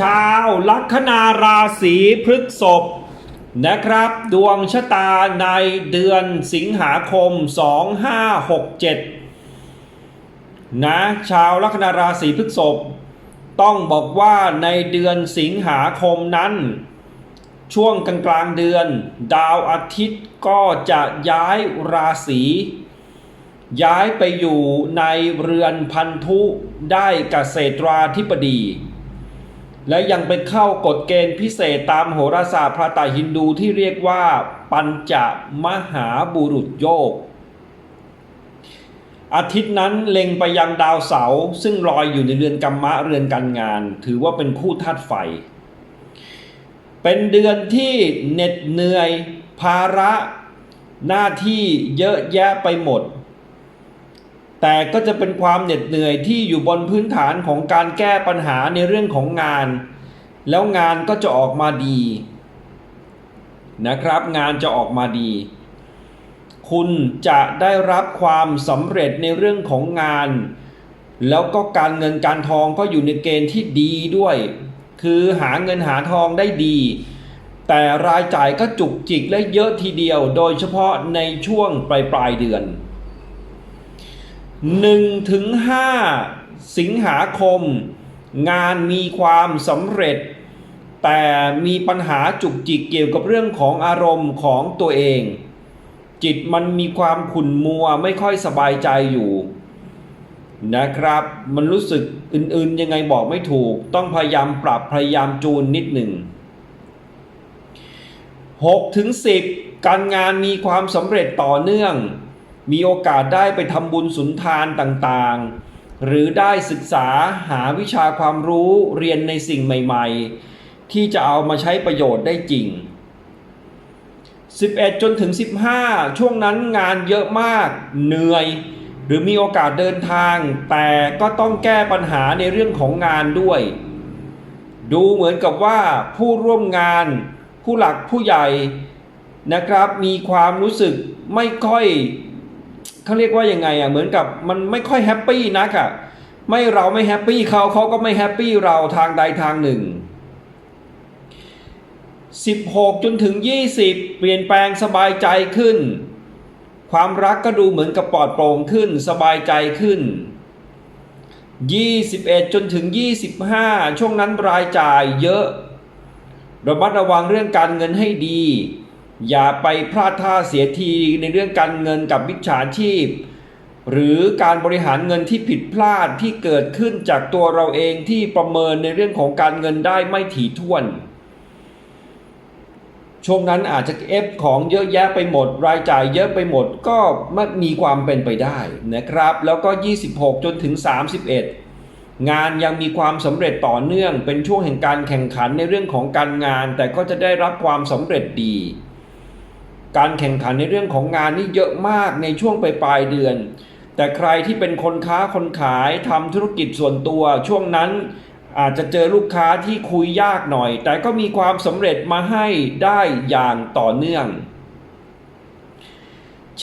ชาวลัคนาราศีพฤกษภนะครับ ดวงชะตาในเดือนสิงหาคม 2567 นะชาวลัคนาราศีพฤกษภต้องบอกว่าในเดือนสิงหาคมนั้น ช่วงกลางกลางเดือน ดาวอาทิตย์ก็จะย้ายราศีย้ายไปอยู่ในเรือนพันธุได้กเกษตราธิบดี และยังไปเข้ากฎเกณฑ์พิเศษตามโหราศาสตร์พระไตรฮินดูที่เรียกว่า ปัญจมหาบุรุษโยก อาทิตย์นั้นเล็งไปยังดาวเสาร์ซึ่งลอยอยู่ในเรือนกรรมะเรือนการงาน ถือว่าเป็นคู่ธาตุไฟ เป็นเดือนที่เหน็ดเหนื่อย ภาระหน้าที่เยอะแยะไปหมด แต่ก็จะเป็นความเหน็ดเหนื่อยที่อยู่บนพื้นฐานของการแก้ปัญหาในเรื่องของงาน แล้วงานก็จะออกมาดีนะครับ งานจะออกมาดี คุณจะได้รับความสำเร็จในเรื่องของงาน แล้วก็การเงินการทองก็อยู่ในเกณฑ์ที่ดีด้วย คือหาเงินหาทองได้ดี แต่รายจ่ายก็จุกจิกและเยอะทีเดียว โดยเฉพาะในช่วงปลายปลายเดือน 1ถึง5สิงหาคม งานมีความสำเร็จ แต่มีปัญหาจุกจิกเกี่ยวกับเรื่องของอารมณ์ของตัวเอง จิตมันมีความขุ่นมัวไม่ค่อยสบายใจอยู่นะครับ มันรู้สึกอื่นๆยังไงบอกไม่ถูก ต้องพยายามปรับพยายามจูนนิดหนึ่ง6ถึง10 การงานมีความสำเร็จต่อเนื่อง มีโอกาสได้ไปทำบุญสุนทานต่างๆ หรือได้ศึกษาหาวิชาความรู้เรียนในสิ่งใหม่ ๆ ที่จะเอามาใช้ประโยชน์ได้จริง 11 จนถึง 15 ช่วงนั้นงานเยอะมากเหนื่อย หรือมีโอกาสเดินทาง แต่ก็ต้องแก้ปัญหาในเรื่องของงานด้วย ดูเหมือนกับว่าผู้ร่วมงาน ผู้หลักผู้ใหญ่นะครับมีความรู้สึกไม่ค่อย เขาเรียกว่ายังไงอะเหมือนกับมันไม่ค่อยแฮปปี้นักอะไม่เราไม่แฮปปี้เขาเขาก็ไม่แฮปปี้เราทางใดทางหนึ่ง 16 จนถึง 20 เปลี่ยนแปลงสบายใจขึ้น ความรักก็ดูเหมือนกับปลอดโปร่งขึ้นสบายใจขึ้น 21 จนถึง 25 ช่วงนั้นรายจ่ายเยอะระมัดระวังเรื่องการเงินให้ดี อย่าไปพลาดท่าเสียทีในเรื่องการเงินกับมิจฉาชีพ หรือการบริหารเงินที่ผิดพลาดที่เกิดขึ้นจากตัวเราเองที่ประเมินในเรื่องของการเงินได้ไม่ถี่ถ้วน ช่วงนั้นอาจจะเอฟของเยอะแยะไปหมด รายจ่ายเยอะไปหมดก็มมีความเป็นไปได้นะครับ แล้วก็ 26 จนถึง 31งานยังมีความสำเร็จต่อเนื่องเป็นช่วงแห่งการแข่งขันในเรื่องของการงาน แต่ก็จะได้รับความสำเร็จดี การแข่งขันในเรื่องของงานนี่เยอะมากในช่วงปลายปลายเดือน แต่ใครที่เป็นคนค้าคนขายทำธุรกิจส่วนตัวช่วงนั้นอาจจะเจอลูกค้าที่คุยยากหน่อย แต่ก็มีความสำเร็จมาให้ได้อย่างต่อเนื่อง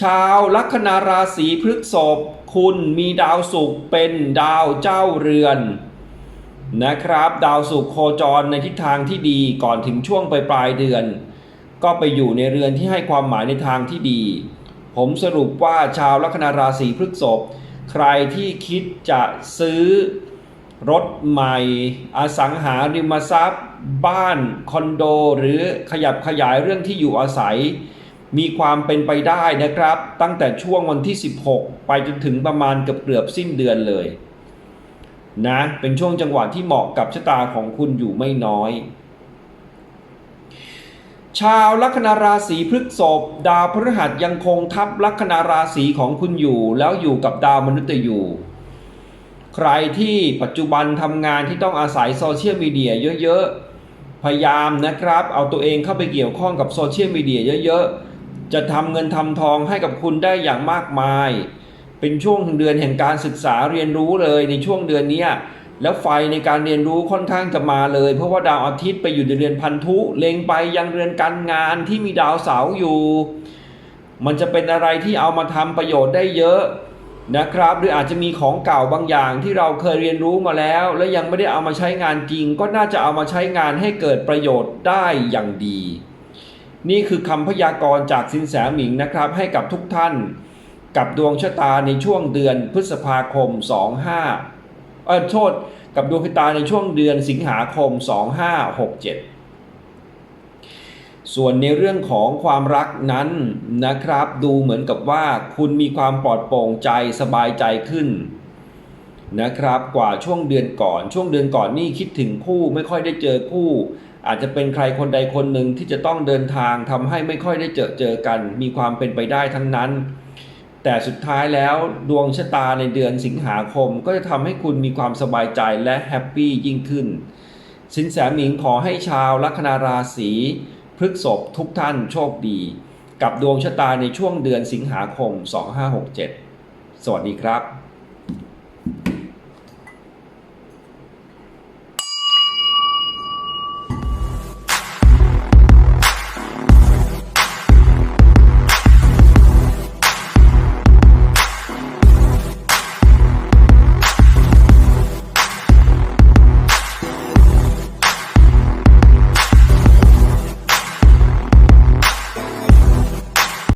ชาวลัคนาราศีพฤษภคุณมีดาวศุกร์เป็นดาวเจ้าเรือนนะครับ ดาวศุกร์โคจรในทิศทางที่ดีก่อนถึงช่วงปลายปลายเดือน ก็ไปอยู่ในเรือนที่ให้ความหมายในทางที่ดี ผมสรุปว่าชาวลัคนาราศีพฤษภใครที่คิดจะซื้อรถใหม่ อสังหาริมทรัพย์ บ้านคอนโด หรือขยับขยายเรื่องที่อยู่อาศัย มีความเป็นไปได้นะครับ ตั้งแต่ช่วงวันที่ 16 ไปจนถึงประมาณเกือบเกือบสิ้นเดือนเลยนะเป็นช่วงจังหวะที่เหมาะกับชะตาของคุณอยู่ไม่น้อย ชาวลัคนาราศีพฤษภดาวพฤหัสยังคงทับลัคนาราศีของคุณอยู่ แล้วอยู่กับดาวมนุษย์อยู่ ใครที่ปัจจุบันทำงานที่ต้องอาศัยโซเชียลมีเดียเยอะๆ พยายามนะครับ เอาตัวเองเข้าไปเกี่ยวข้องกับโซเชียลมีเดียเยอะๆ จะทำเงินทำทองให้กับคุณได้อย่างมากมาย เป็นช่วงเดือนแห่งการศึกษาเรียนรู้เลยในช่วงเดือนนี้ แล้วไฟในการเรียนรู้ค่อนข้างจะมาเลย เพราะว่าดาวอาทิตย์ไปอยู่ในเรือนพันธุเล็งไปยังเรือนการงานที่มีดาวเสาร์อยู่ มันจะเป็นอะไรที่เอามาทำประโยชน์ได้เยอะนะครับ หรืออาจจะมีของเก่าบางอย่างที่เราเคยเรียนรู้มาแล้ว และยังไม่ได้เอามาใช้งานจริง ก็น่าจะเอามาใช้งานให้เกิดประโยชน์ได้อย่างดี นี่คือคำพยากรณ์จากสินแสหมิงนะครับ ให้กับทุกท่าน กับดวงชะตาในช่วงเดือนพฤษภาคม 25 เออโทษกับดวงชะตาในช่วงเดือนสิงหาคม 2567 ส่วนในเรื่องของความรักนั้นนะครับ ดูเหมือนกับว่าคุณมีความปลอดโปร่งใจสบายใจขึ้นนะครับกว่าช่วงเดือนก่อนช่วงเดือนก่อนนี่คิดถึงคู่ไม่ค่อยได้เจอคู่ อาจจะเป็นใครคนใดคนหนึ่งที่จะต้องเดินทางทำให้ไม่ค่อยได้เจอเจอกัน มีความเป็นไปได้ทั้งนั้น แต่สุดท้ายแล้วดวงชะตาในเดือนสิงหาคมก็จะทำให้คุณมีความสบายใจและแฮปปี้ยิ่งขึ้น สินแสหมิงขอให้ชาวลัคนาราศีพฤกษภทุกท่านโชคดี กับดวงชะตาในช่วงเดือนสิงหาคม 2567 สวัสดีครับ